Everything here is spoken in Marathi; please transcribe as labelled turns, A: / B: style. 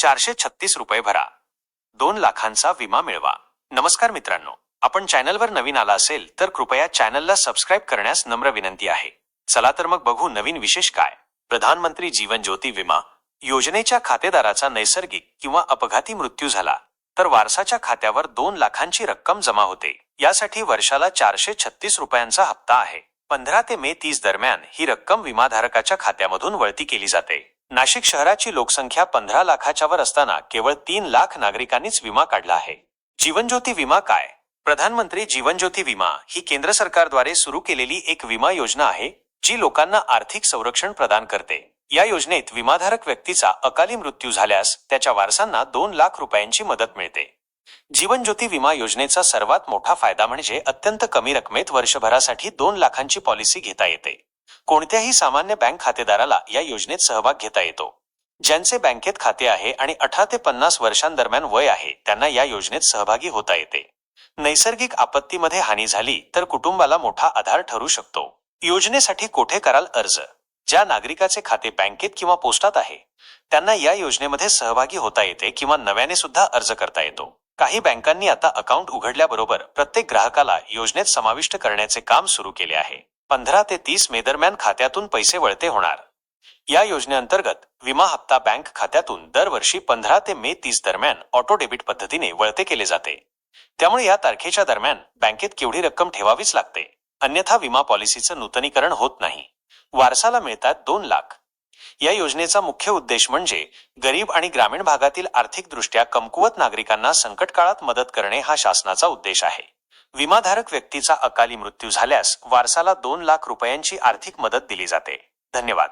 A: चारशे छत्तीस रुपये भरा. दोन लाखांचा विमा मिळवा. नमस्कार मित्रांनो आपण चॅनलवर नवीन आला असेल तर कृपया चॅनलला सबस्क्राईब करण्यास नम्र विनंती आहे. चला तर मग बघू नवीन विशेष काय. प्रधानमंत्री जीवन ज्योती विमा. योजनेच्या खातेदाराचा नैसर्गिक किंवा अपघाती मृत्यू झाला तर वारसाच्या खात्यावर दोन लाखांची रक्कम जमा होते. यासाठी वर्षाला चारशे छत्तीस रुपयांचा हप्ता आहे. पंधरा ते मे तीस दरम्यान ही रक्कम विमाधारकाच्या खात्यामधून वळती केली जाते. नाशिक शहराची लोकसंख्या पंधरा लाखाच्या वर असताना केवळ तीन लाख नागरिकांनीच विमा काढला आहे. जीवनज्योती विमा काय? प्रधानमंत्री जीवन ज्योती विमा ही केंद्र सरकारद्वारे सुरू केलेली एक विमा योजना आहे जी लोकांना आर्थिक संरक्षण प्रदान करते. या योजनेत विमाधारक व्यक्तीचा अकाली मृत्यू झाल्यास त्याच्या वारसांना दोन लाख रुपयांची मदत मिळते. जीवन ज्योती विमा योजनेचा सर्वात मोठा फायदा म्हणजे अत्यंत कमी रकमेत वर्षभरासाठी दोन लाखांची पॉलिसी घेता येते. कोणत्याही सामान्य बँक खातेदाराला या योजनेत सहभाग घेता येतो. ज्यांचे बँकेत खाते आहे आणि अठरा ते पन्नास वर्षांदरम्यान वय आहे त्यांना या योजनेत सहभागी होता येते. नैसर्गिक आपत्तीमध्ये हानी झाली तर कुटुंबाला मोठा आधार ठरू शकतो. योजनेसाठी कोठे कराल अर्ज? ज्या नागरिकाचे खाते बँकेत किंवा पोस्टात आहे त्यांना या योजनेमध्ये सहभागी होता येते किंवा नव्याने सुद्धा अर्ज करता येतो. काही बँकांनी आता अकाउंट उघडल्याबरोबर प्रत्येक ग्राहकाला योजनेत समाविष्ट करण्याचे काम सुरू केले आहे. पंधरा ते तीस मे दरम्यान खात्यातून पैसे वळते होणार. या योजनेअंतर्गत विमा हप्ता बँक खात्यातून दरवर्षी पंधरा ते मे तीस दरम्यान ऑटो डेबिट पद्धतीने वळते केले जाते. त्यामुळे या तारखेच्या दरम्यान बँकेत केवढी रक्कम ठेवावीच लागते अन्यथा विमा पॉलिसीचं नूतनीकरण होत नाही. वारसाला मिळतात दोन लाख. या योजनेचा मुख्य उद्देश म्हणजे गरीब आणि ग्रामीण भागातील आर्थिकदृष्ट्या कमकुवत नागरिकांना संकटकाळात मदत करणे हा शासनाचा उद्देश आहे. विमाधारक व्यक्तीचा अकाली मृत्यू झाल्यास वारसाला दोन लाख रुपयांची आर्थिक मदत दिली जाते. धन्यवाद.